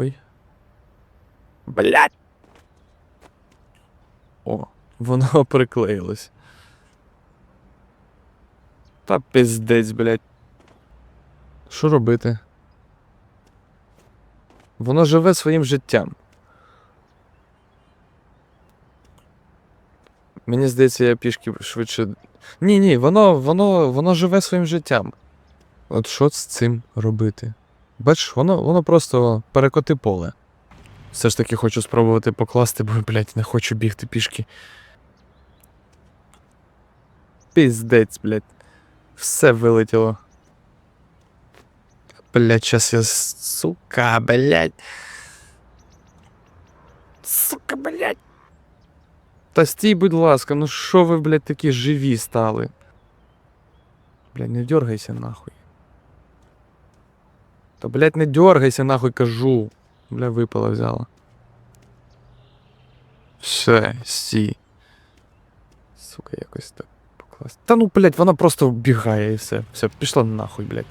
Ой. Блять. О, воно приклеїлось. Та пиздець, блять. Що робити? Воно живе своїм життям. Мені здається, я пішки швидше. Ні, ні, воно, воно, воно живе своїм життям. От що з цим робити? Бачиш, воно, воно просто перекоти поле. Все ж таки хочу спробувати покласти, бо, блядь, не хочу бігти пішки. Піздець, блядь. Все вилетіло. Блядь, щас я. Сука, блядь. Сука, блядь. Та стій, будь ласка, ну що ви, блядь, такі живі стали? Блядь, не дергайся нахуй. Та, блядь, не дергайся, нахуй кажу. Бля, випала взяла. Все, стій. Сука, якось так покласти. Та ну, блядь, вона просто вбігає і все. Все, пішла нахуй, блядь.